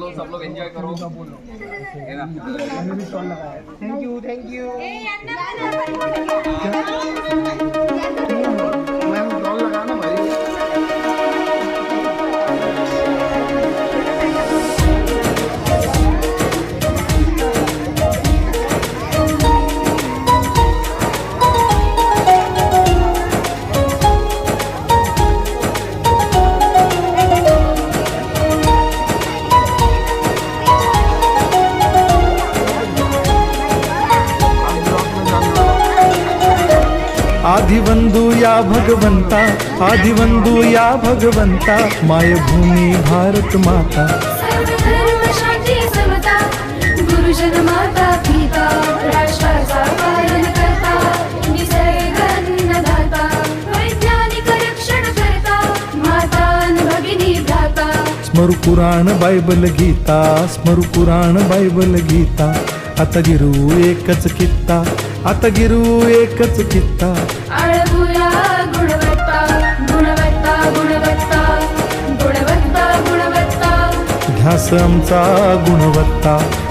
Low सब लोग enjoy करो। है ना? थँक्यू थँक्यू मैम आदिवंदू या भगवंता आदिवंदू या भगवंता मायभूमी भारत माता। गुरुजन माता पिता राष्ट्राचा पालन करता निसर्गन्नदाता वैज्ञानिक रक्षण करता माता अन भगिनी भ्राता। स्मरु पुराण बायबल गीता स्मरु पुराण बायबल गीता आता गिरू एकच कित्ता। आता गिरू एकच कित्ता. आळगुया गुणवत्ता गुणवत्ता गुणवत्ता गुणवत्ता गुणवत्ता. ध्यास आमचा गुणवत्ता.